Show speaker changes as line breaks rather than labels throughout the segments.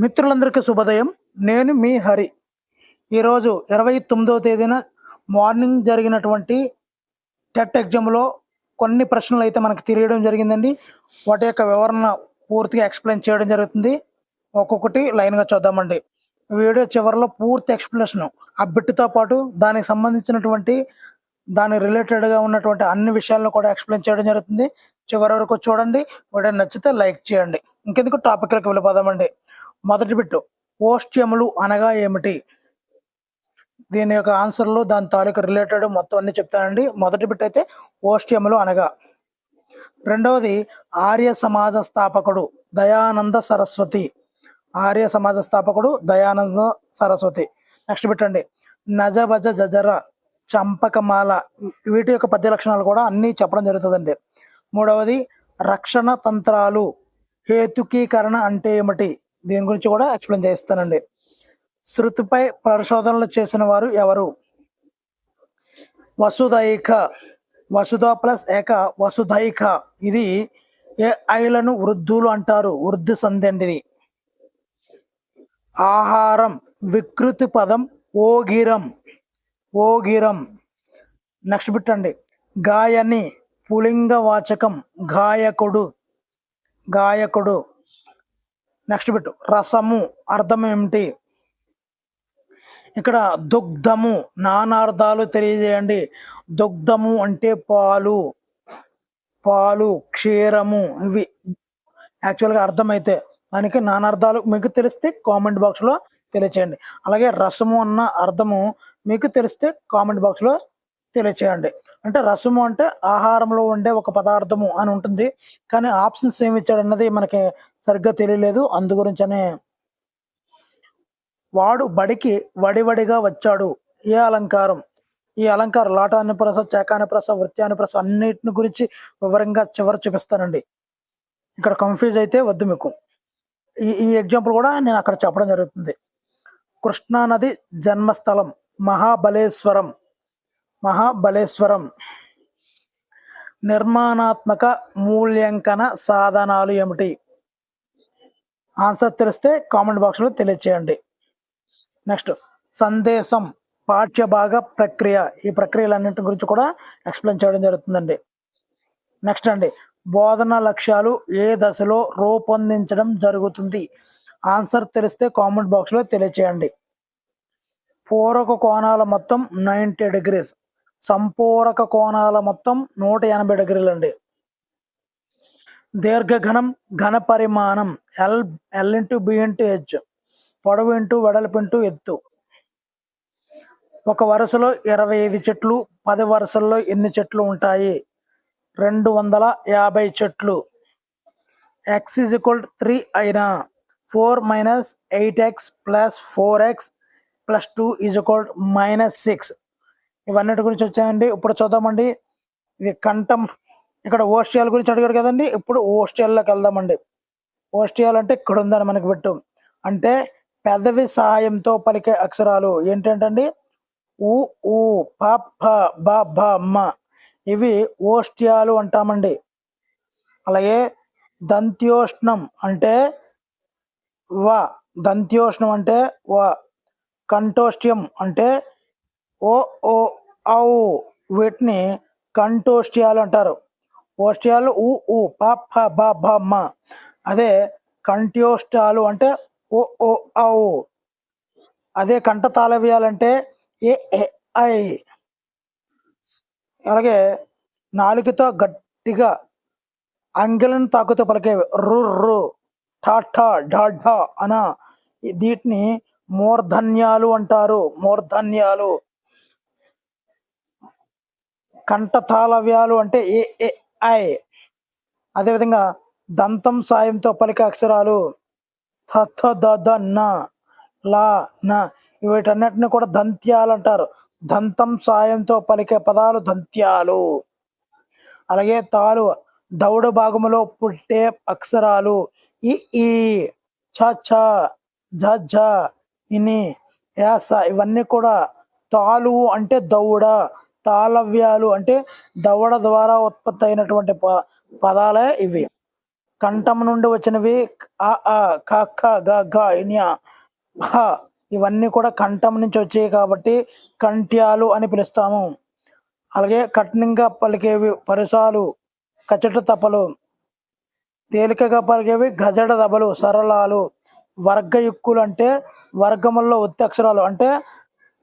మిత్రులందరికీ శుభోదయం. నేను మీ హరి. ఈరోజు ఇరవై తొమ్మిదవ తేదీన మార్నింగ్ జరిగినటువంటి టెట్ ఎగ్జామ్లో కొన్ని ప్రశ్నలు అయితే మనకు తెలియడం జరిగిందండి. వాటి యొక్క వివరణ పూర్తిగా ఎక్స్ప్లెయిన్ చేయడం జరుగుతుంది. ఒక్కొక్కటి లైన్గా చూద్దామండి. వీడియో చివరిలో పూర్తి ఎక్స్ప్లెనేషన్ ఆ బిట్టుతో పాటు దానికి సంబంధించినటువంటి దాని రిలేటెడ్గా ఉన్నటువంటి అన్ని విషయాలను కూడా ఎక్స్ప్లెయిన్ చేయడం జరుగుతుంది. చివరి వరకు చూడండి. వీడియో నచ్చితే లైక్ చేయండి. ఇంకెందుకు టాపిక్లకు వెళ్ళిపోదామండి. మొదటి బిట్టు ఓష్ట్యములు అనగా ఏమిటి? దీని యొక్క ఆన్సర్లు దాని తాలూకు రిలేటెడ్ మొత్తం అన్ని చెప్తానండి. మొదటి బిట్ అయితే ఓష్ట్యములు అనగా. రెండవది ఆర్య సమాజ స్థాపకుడు దయానంద సరస్వతి. ఆర్య సమాజ స్థాపకుడు దయానంద సరస్వతి. నెక్స్ట్ పెట్టండి నజబజ జజర చంపకమాల వీటి యొక్క పద్య లక్షణాలు కూడా అన్నీ చెప్పడం జరుగుతుందండి. మూడవది రక్షణ తంత్రాలు హేతుకీకరణ అంటే ఏమిటి? దీని గురించి కూడా ఎక్స్ప్లెయిన్ చేస్తానండి. శృతిపై పరిశోధనలు చేసిన వారు ఎవరు? వసుదైక వసుధ ప్లస్ ఏక వసుధైక. ఇది ఏ ఐలను వృద్ధులు అంటారు వృద్ధి సంధి అండి ఆహారం వికృతి పదం ఓగిరం. ఓగిరం నెక్స్ట్ పెట్టండి గాయని పులింగ వాచకం గాయకుడు. గాయకుడు. Next bit. రసము అర్థం ఏమిటి? ఇక్కడ దుగ్ధము నానార్థాలు తెలియజేయండి. దుగ్ధము అంటే పాలు. పాలు క్షీరము ఇవి. యాక్చువల్గా అర్థమైతే దానికి నానార్థాలు మీకు తెలిస్తే కామెంట్ బాక్స్లో తెలియచేయండి. అలాగే రసము అన్న అర్థము మీకు తెలిస్తే కామెంట్ బాక్స్లో తెలియచేయండి. అంటే రసము అంటే ఆహారంలో ఉండే ఒక పదార్థము అని ఉంటుంది. కానీ ఆప్షన్స్ ఏమి ఇచ్చాడు అన్నది మనకి సరిగ్గా తెలియలేదు. అందు గురించనే వాడు బడికి వడివడిగా వచ్చాడు. ఏ అలంకారం? ఈ అలంకారం లాటాని ప్రస చేకాని ప్రస వృత్యాని ప్రస అన్నిటిని గురించి వివరంగా చివరి చూపిస్తానండి. ఇక్కడ కన్ఫ్యూజ్ అయితే వద్దు మీకు. ఈ ఈ ఎగ్జాంపుల్ కూడా నేను అక్కడ చెప్పడం జరుగుతుంది. కృష్ణానది జన్మస్థలం. మహాబలేశ్వరం మహాబలేశ్వరం. నిర్మాణాత్మక మూల్యాంకన సాధనాలు ఏమిటి? ఆన్సర్ తెలిస్తే కామెంట్ బాక్స్లో తెలియచేయండి. నెక్స్ట్ సందేశం పాఠ్యభాగ ప్రక్రియ. ఈ ప్రక్రియలన్నింటి గురించి కూడా ఎక్స్ప్లెయిన్ చేయడం జరుగుతుందండి. నెక్స్ట్ అండి బోధన లక్ష్యాలు ఏ దశలో రూపొందించడం జరుగుతుంది? ఆన్సర్ తెలిస్తే కామెంట్ బాక్స్లో తెలియచేయండి. పూరక కోణాల మొత్తం నైంటీ డిగ్రీస్. సంపూరక కోణాల మొత్తం నూట ఎనభై డిగ్రీలు అండి దీర్ఘఘనం ఘన పరిమాణం L L into B into H పొడవు ఇంటూ వెడల్పు ఇంటూ ఎత్తు. ఒక వరుసలో ఇరవై ఐదు చెట్లు పది వరుసల్లో ఎన్ని చెట్లు ఉంటాయి? రెండు వందల యాభై చెట్లు. ఎక్స్ ఈజ్ ఈక్వల్ త్రీ అయినా. Four minus eight X plus four X plus two is equal minus six. ఇవన్నిటి గురించి వచ్చాయండి. ఇప్పుడు చూద్దామండి. ఇది కంఠం. ఇక్కడ ఓస్టియాల గురించి అడిగాడు కదండి. ఇప్పుడు ఓస్టియాల్లోకి వెళ్దామండి. ఓస్టియాల్ అంటే ఇక్కడ ఉందని మనకి పెట్టు. అంటే పెదవి సహాయంతో పలికే అక్షరాలు. ఏంటంటండి? ఉ ఊ ప ఫ బ బ మ. ఇవి ఓష్ట్యాలు అంటామండి. అలాగే దంత్యోష్ణం అంటే వ. దంత్యోష్ణం అంటే వ. కంటోస్టియం అంటే ఓ ఓ ఔ వీటిని కంటోస్టియాలు అంటారు. ఓస్టియాలు ఉ ఊ ప ఫ బ భ మ. అదే కంఠ్యోష్టాలు అంటే ఓ ఓ ఔ. అదే కంఠ తాళవ్యాలంటే ఏ ఏ ఐ. అలాగే నాలుగుతో గట్టిగా అంగిలను తాకుతూ పలికేవి రు రు ఠా ఠా ఢా ఢా అన. వీటిని మూర్ధన్యాలు అంటారు. మూర్ధన్యాలు. కంఠ తాళవ్యాలు అంటే ఏ ఏ ఐ. అదేవిధంగా దంతం సాయంతో పలికే అక్షరాలు థ ద ద న లా న. వీటన్నిటిని కూడా దంత్యాలు అంటారు. దంతం సాయంతో పలికే పదాలు దంత్యాలు. అలాగే తాలు దౌడ భాగములో పుట్టే అక్షరాలు. ఈ ఈ. చ ఛ జ ఝ ఇని యాస ఇవన్నీ కూడా తాలువు అంటే దౌడ తాళవ్యాలు అంటే దవడ ద్వారా ఉత్పత్తి అయినటువంటి ప పదాలే ఇవి. కంఠం నుండి వచ్చినవి ఆ ఆ క ఖ గ ఘ హ ఇవన్నీ కూడా కంఠం నుంచి వచ్చాయి కాబట్టి కంఠ్యాలు అని పిలుస్తాము. అలాగే కఠినంగా పలికేవి పరుసాలు కచట తపలు తేలికగా పలికేవి గజడ దబలు సరళాలు వర్గయుక్కులు అంటే వర్గముల్లో ఒత్తి అక్షరాలు అంటే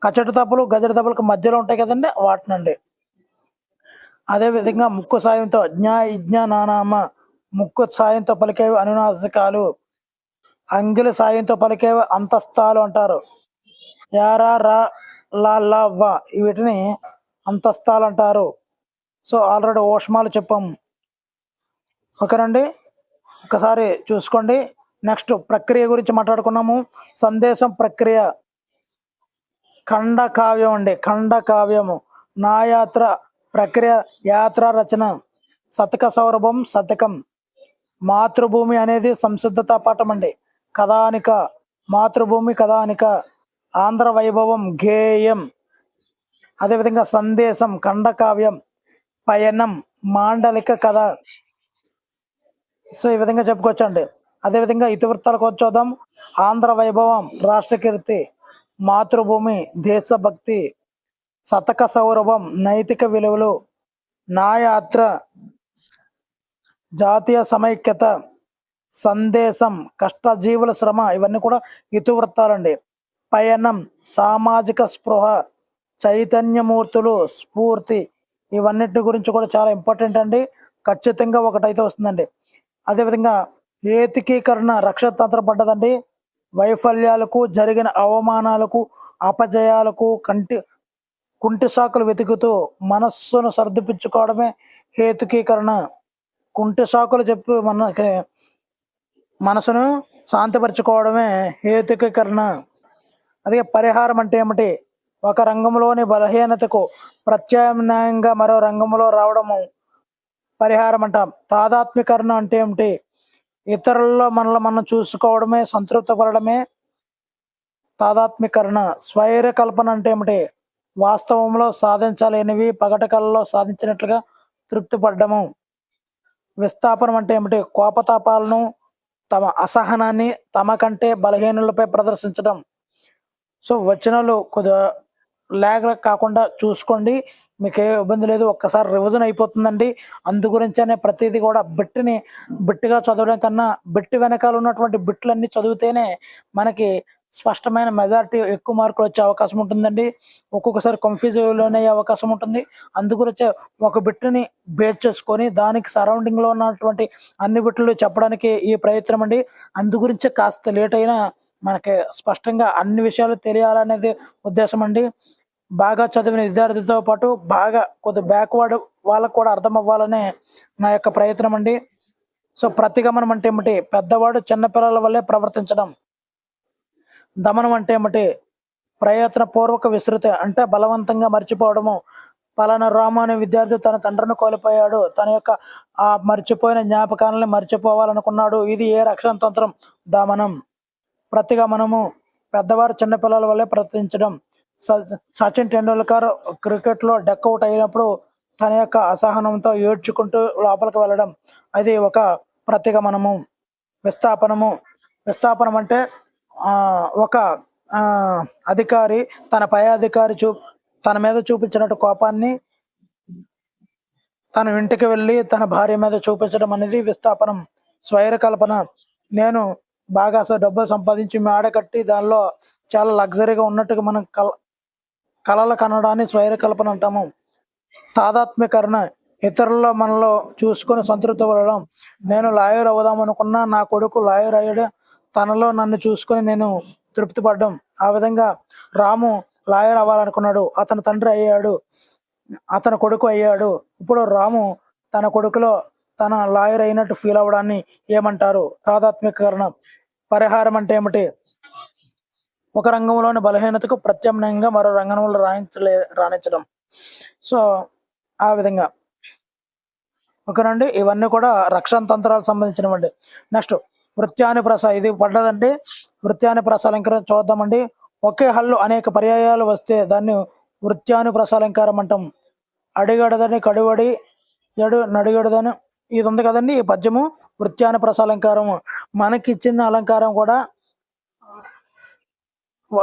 కచట తప్పులు గజట తప్పులకు మధ్యలో ఉంటాయి కదండి వాటినండి. అదే విధంగా ముక్కు సాయంతో జ్ఞా ఇజ్ఞా నానామ ముక్కు సాయంతో పలికేవి అనునాసికాలు అంగిలి సాయంతో పలికేవి అంతస్తాలు అంటారు. యారా రా లా లా వా వీటిని అంతస్తాలు అంటారు. సో ఆల్రెడీ ఓష్మాలు చెప్పాము ఓకేనండి? ఒకసారి చూసుకోండి. నెక్స్ట్ ప్రక్రియ గురించి మాట్లాడుకున్నాము. సందేశం ప్రక్రియ. ఖండ కావ్యం అండి. ఖండ కావ్యము నా యాత్ర ప్రక్రియ యాత్ర రచన. శతక సౌరభం శతకం. మాతృభూమి అనేది సంసిద్ధత పాఠం అండి. కథానిక. మాతృభూమి కథానిక. ఆంధ్ర వైభవం గేయం అదేవిధంగా సందేశం ఖండకావ్యం. పయనం మాండలిక కథ. సో ఈ విధంగా చెప్పుకోవచ్చు అండి అదేవిధంగా ఇతివృత్తాలకు వచ్చేద్దాం. ఆంధ్ర వైభవం రాష్ట్ర కీర్తి మాతృభూమి దేశభక్తి శతక సౌరభం నైతిక విలువలు నాయాత్ర జాతీయ సమైక్యత సందేశం కష్టజీవుల శ్రమ ఇవన్నీ కూడా ఇతివృత్తాలండి. పయనం సామాజిక స్పృహ చైతన్యమూర్తులు స్ఫూర్తి ఇవన్నిటి గురించి కూడా చాలా ఇంపార్టెంట్ అండి. ఖచ్చితంగా ఒకటైతే వస్తుందండి. అదేవిధంగా ఏతికీకరణ రక్షతంత్ర పడ్డదండి. వైఫల్యాలకు జరిగిన అవమానాలకు అపజయాలకు కంటి కుంటి సాకులు వెతుకుతూ మనస్సును సర్దిపించుకోవడమే హేతుకీకరణ. కుంటి సాకులు చెప్పి మనకి మనసును శాంతిపరచుకోవడమే హేతుకీకరణ. అదే పరిహారం అంటే ఏమిటి? ఒక రంగంలోని బలహీనతకు ప్రత్యామ్నాయంగా మరో రంగంలో రావడము పరిహారం అంటాం. తాదాత్మీకరణ అంటే ఏమిటి? ఇతరుల్లో మనల్ని మనం చూసుకోవడమే సంతృప్తపడమే తాదాత్మీకరణ స్వైర కల్పన అంటే ఏమిటి? వాస్తవంలో సాధించలేనివి పగటి కళలో సాధించినట్లుగా తృప్తి పడ్డము విస్థాపనం అంటే ఏమిటి? కోపతాపాలను తమ అసహనాన్ని తమ కంటే బలహీనులపై ప్రదర్శించడం. సో వచనాలు కొద్దిగా లేగ కాకుండా చూసుకోండి. మీకు ఏ ఇబ్బంది లేదు ఒక్కసారి రివిజన్ అయిపోతుందండి. అందు గురించనే ప్రతిదీ కూడా బిట్ని బిట్టుగా చదవడం కన్నా బిట్టు వెనకాల ఉన్నటువంటి బిట్లన్నీ చదివితేనే మనకి స్పష్టమైన మెజారిటీ ఎక్కువ మార్కులు వచ్చే అవకాశం ఉంటుందండి. ఒక్కొక్కసారి కన్ఫ్యూజ్ అయ్యే అవకాశం ఉంటుంది. అందుగురించి ఒక బిట్టుని బేస్ చేసుకొని దానికి సరౌండింగ్లో ఉన్నటువంటి అన్ని బిట్లు చెప్పడానికి ఈ ప్రయత్నం అండి. అందుగురించి కాస్త లేట్ అయినా మనకి స్పష్టంగా అన్ని విషయాలు తెలియాలనేది ఉద్దేశం అండి. బాగా చదివిన విద్యార్థితో పాటు బాగా కొద్ది బ్యాక్వర్డ్ వాళ్ళకు కూడా అర్థం అవ్వాలనే నా యొక్క ప్రయత్నం అండి. సో ప్రతిగమనం అంటే ఏమిటి? పెద్దవాడు చిన్నపిల్లల వల్లే ప్రవర్తించడం. దమనం అంటే ఏమిటి? ప్రయత్న పూర్వక విస్తృత అంటే బలవంతంగా మర్చిపోవడము. పలానా రాము అనే విద్యార్థి తన తండ్రిని కోల్పోయాడు. తన యొక్క ఆ మర్చిపోయిన జ్ఞాపకాలను మర్చిపోవాలనుకున్నాడు. ఇది ఏ రక్షణ తంత్రం దమనం ప్రతిగమనము. పెద్దవారు చిన్నపిల్లల వల్లే ప్రవర్తించడం. సచిన్ టెండూల్కర్ క్రికెట్లో డక్అవుట్ అయినప్పుడు తన యొక్క అసహనంతో ఏడ్చుకుంటూ లోపలికి వెళ్ళడం. అది ఒక ప్రతిగమనము. విస్థాపనము విస్థాపనం అంటే ఆ ఒక అధికారి తన పై అధికారి చూ తన మీద చూపించినట్టు కోపాన్ని తన ఇంటికి వెళ్ళి తన భార్య మీద చూపించడం అనేది విస్థాపనం స్వైర కల్పన. నేను బాగా అసలు డబ్బులు సంపాదించి మేడ కట్టి దానిలో చాలా లగ్జరీగా ఉన్నట్టుగా మనం కల కళల కనడాన్ని స్వైర కల్పన అంటాము. తాదాత్మ్యకరణ ఇతరుల్లో మనలో చూసుకొని సంతృప్తి పడడం. నేను లాయర్ అవుదాం అనుకున్నా నా కొడుకు లాయర్ అయ్యాడు. తనలో నన్ను చూసుకొని నేను తృప్తి పడ్డం. ఆ విధంగా రాము లాయర్ అవ్వాలనుకున్నాడు. అతని తండ్రి అయ్యాడు. అతని కొడుకు అయ్యాడు. ఇప్పుడు రాము తన కొడుకులో తన లాయర్ అయినట్టు ఫీల్ అవ్వడాన్ని ఏమంటారు? తాదాత్మ్యకరణ. పరిహారం అంటే ఏమిటి? ఒక రంగంలోని బలహీనతకు ప్రత్యామ్నాయంగా మరో రంగంలో రాణించలే రాణించడం. సో ఆ విధంగా. ఓకేనండి ఇవన్నీ కూడా రక్షణ తంత్రాలకు సంబంధించినవండి. నెక్స్ట్ వృత్యాని ప్రస ఇది పడ్డదండి. వృత్యాని ప్రసాలంకరణ చూద్దామండి. ఒకే హల్లు అనేక పర్యాయాలు వస్తే దాన్ని వృత్యాను ప్రసాలంకారం అంటాం. అడిగడదని కడువడి ఎడు నడిగడదని ఇది ఉంది కదండి ఈ పద్యము వృత్యానుప్రాస ప్రసాలంకారము మనకి ఇచ్చిన అలంకారం కూడా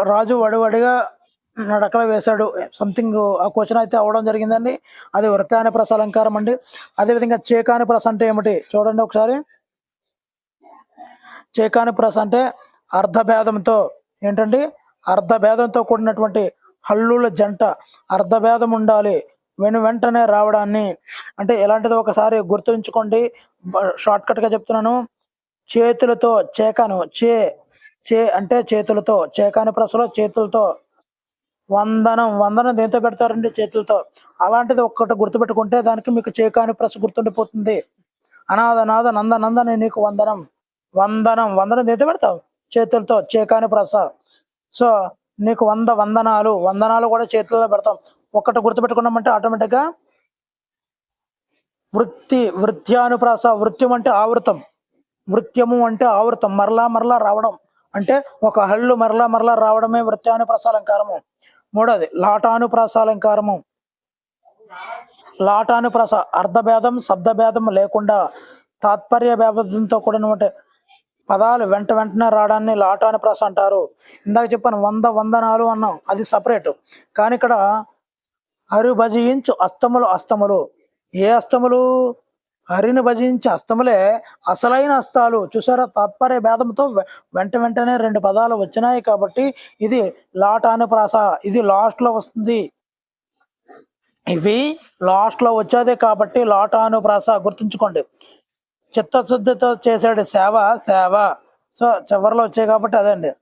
రాజు వడివడిగా నడకలు వేశాడు. సంథింగ్ ఆ క్వశ్చన్ అయితే అవడం జరిగిందండి. అది వృత్యానుప్రాస అలంకారం అండి. అదేవిధంగా చేకానుప్రాస అంటే ఏమిటి? చూడండి ఒకసారి. చేకానుప్రాస అంటే అర్ధభేదంతో ఏంటండి? అర్ధభేదంతో కూడినటువంటి హల్లుల జంట. అర్ధభేదం ఉండాలి. వెను వెంటనే రావడాన్ని. అంటే ఎలాంటిది ఒకసారి గుర్తుంచుకోండి. షార్ట్కట్గా చెప్తున్నాను. చేతులతో చేకాను. చే చే అంటే చేతులతో చేకాని ప్రసలో చేతులతో వందనం వందనం దేంతో పెడతారండి చేతులతో? అలాంటిది ఒక్కటి గుర్తుపెట్టుకుంటే దానికి మీకు చేకాని ప్రస గుర్తుండిపోతుంది. అనాథ అనాథ నంద నందని నీకు వందనం. వందనం వందనం దేంతో పెడతావు? చేతులతో చేకాని ప్రస సో నీకు వంద వందనాలు వందనాలు కూడా చేతుల్లో పెడతాం. ఒక్కటి గుర్తుపెట్టుకున్నామంటే ఆటోమేటిక్గా వృత్తి వృత్యానుప్రాస వృత్యం అంటే ఆవృతం. వృత్యము అంటే ఆవృతం. మరలా మరలా రావడం. అంటే ఒక హల్లు మరలా మరలా రావడమే వృత్యానుప్రాస అలంకారము మూడోది లాటానుప్రాస అలంకారము అర్ధభేదం శబ్దభేదం లేకుండా తాత్పర్య భేదంతో కూడినటువంటి పదాలు వెంట వెంటనే రావడాన్ని లాటానుప్రాస అంటారు. ఇందాక చెప్పాను వంద వందనాలు అన్నాం అది సపరేట్. కానీ ఇక్కడ అరుభజయించు అస్తములు అస్తములు. ఏ అస్తములు? హరిని భజించే అస్తములే అసలైన అస్తాలు చూసారా? తాత్పర్య భేదంతో వె- వెంట వెంటనే రెండు పదాలు వచ్చినాయి కాబట్టి ఇది లాటానుప్రాస ఇది లాస్ట్లో వస్తుంది. ఇవి లాస్ట్లో వచ్చేదే కాబట్టి లాటానుప్రాస గుర్తుంచుకోండి. చిత్తశుద్ధితో చేసాడు సేవ సేవ. సో చివరిలో వచ్చాయి కాబట్టి అదే అండి